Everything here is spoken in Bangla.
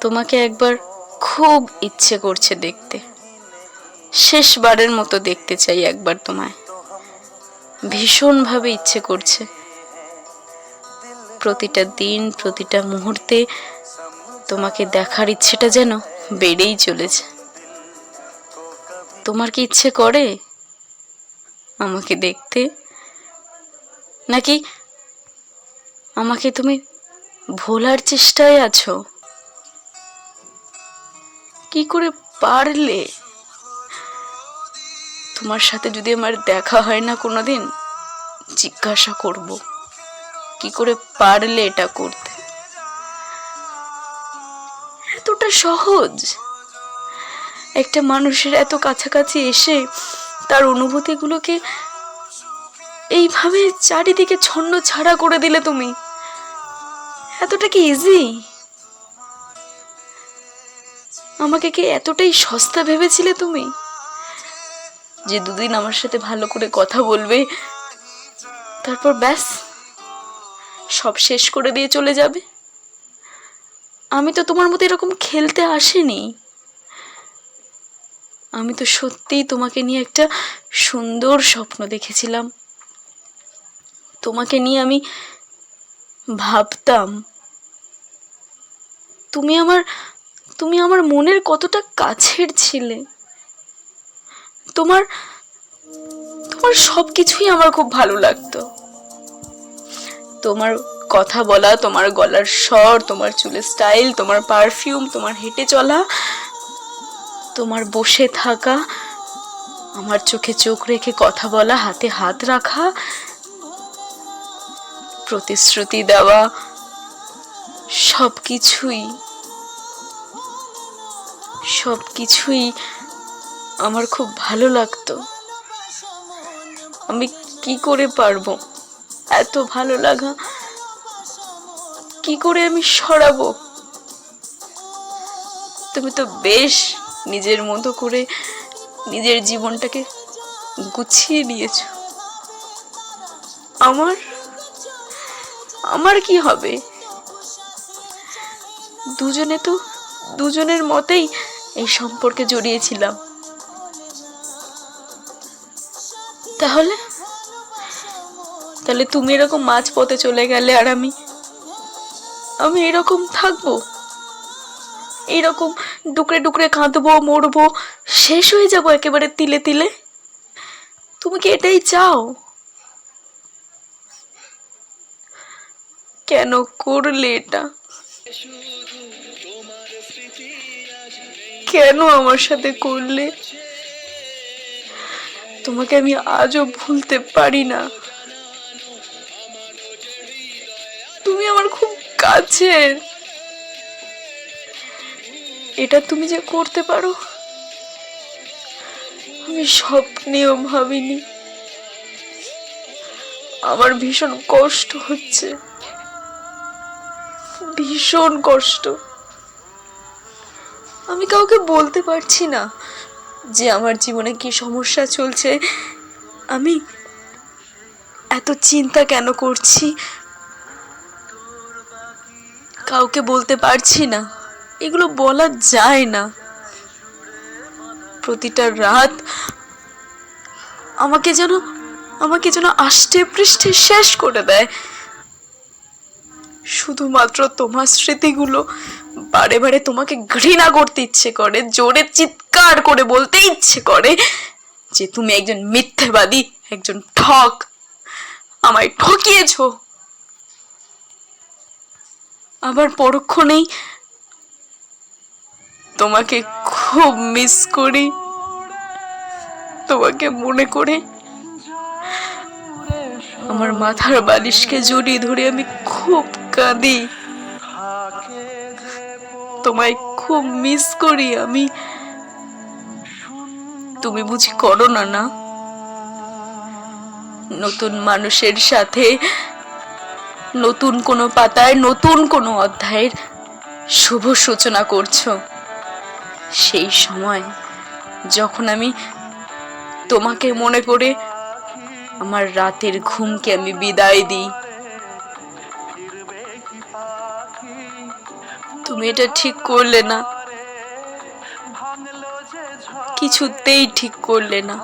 তোমাকে একবার খুব ইচ্ছে করছে দেখতে। শেষবারের মতো দেখতে চাই একবার তোমায়। ভীষণভাবে ইচ্ছে করছে। প্রতিটা দিন, প্রতিটা মুহূর্তে তোমাকে দেখার ইচ্ছেটা যেন বেড়েই চলেছে। তোমার কি ইচ্ছে করে আমাকে দেখতে? নাকি আমাকে তুমি ভোলার চেষ্টায় আছো? কি করে পারলে? তোমার সাথে যদি আমার দেখা হয় না কোনোদিন, জিজ্ঞাসা করব, কি করে পারলে এটা করতে? এতটা সহজ। একটা মানুষের এত কাছাকাছি এসে তার অনুভূতিগুলোকে এইভাবে চারিদিকে ছন্ন ছাড়া করে দিলে তুমি? এতটা কি ইজি আমাকে কি এতটাই সস্তা ভেবেছিলে তুমি? যে দুদিন আমার সাথে ভালো করে কথা বলবে, তারপর ব্যাস, সব শেষ করে দিয়ে চলে যাবে। আমি তো তোমার মতো এরকম খেলতে আসিনি। আমি তো সত্যিই তোমাকে নিয়ে একটা সুন্দর স্বপ্ন দেখেছিলাম। তোমাকে নিয়ে আমি ভাবতাম। তুমি আমার তুমি আমার মনের কতটা কাছের ছিলে। তোমার তোমার সব কিছুই আমার খুব ভালো লাগতো। তোমার কথা বলা, তোমার গলার স্বর, তোমার চুলের স্টাইল, তোমার পারফিউম, তোমার হেঁটে চলা, তোমার বসে থাকা, আমার চোখে চোখ রেখে কথা বলা, হাতে হাত রাখা, প্রতিশ্রুতি দেওয়া সব কিছুই সব কিছুই আমার খুব ভালো লাগতো। আমি কি করে পারব? এত ভালো লাগা। কি করে আমি সরাবো? তুমি তো বেশ নিজের মতো করে নিজের জীবনটাকে গুছিয়ে নিয়েছো। আমার আমার কি হবে? দুজনে তো দুজনের মতেই এই সম্পর্কে জড়িয়েছিলাম। তাহলে? তাহলে তুমি এরকম মাঝ পথে চলে গেলে আর আমি আমি এরকম থাকব? এরকম ডুকরে ডুকরে কাঁদবো, মরবো, শেষ হয়ে যাব একেবারে তিলে তিলে? তুমি কি এটাই চাও? কেন করলে এটা? কেন আমার সাথে করলে? তোমাকে আমি আজও ভুলতে পারি না। তুমি আমার খুব কাছের। এটা তুমি যে করতে পারো, আমি স্বপ্নেও ভাবিনি। আমার ভীষণ কষ্ট হচ্ছে। ভীষণ কষ্ট। আমি কাউকে বলতে পারছি না যে আমার জীবনে কি সমস্যা চলছে। আমি এত চিন্তা কেন করছি? কাউকে বলতে পারছি না। এগুলো বলা যায় না। প্রতিটা রাত আমাকে যেন আমাকে যেন আষ্টে পৃষ্ঠে শেষ করে দেয়। শুধুমাত্র তোমার স্মৃতিগুলো বারে বারে তোমাকে ঘৃণা করতে ইচ্ছে করে, জোরে চিৎকার করে বলতে ইচ্ছে করে যে তুমি একজন মিথ্যেবাদী, একজন ঠক। আমায় ঠকিয়েছ। আবার পরক্ষণেই তোমাকে খুব মিস করি। তোমাকে মনে করে আমার মাথার বালিশকে জড়িয়ে ধরে আমি খুব কাঁদি। তোমায় খুব মিস করি আমি। তুমি বুঝি করো না না? নতুন মানুষের সাথে নতুন কোনো পাতায় নতুন কোনো অধ্যায়ের শুভ সূচনা করছ। সেই সময় যখন আমি তোমাকে মনে করে আমার রাতের ঘুমকে আমি বিদায় দিই। তুমি এটা ঠিক করলে না। কিছুতেই ঠিক করলে না।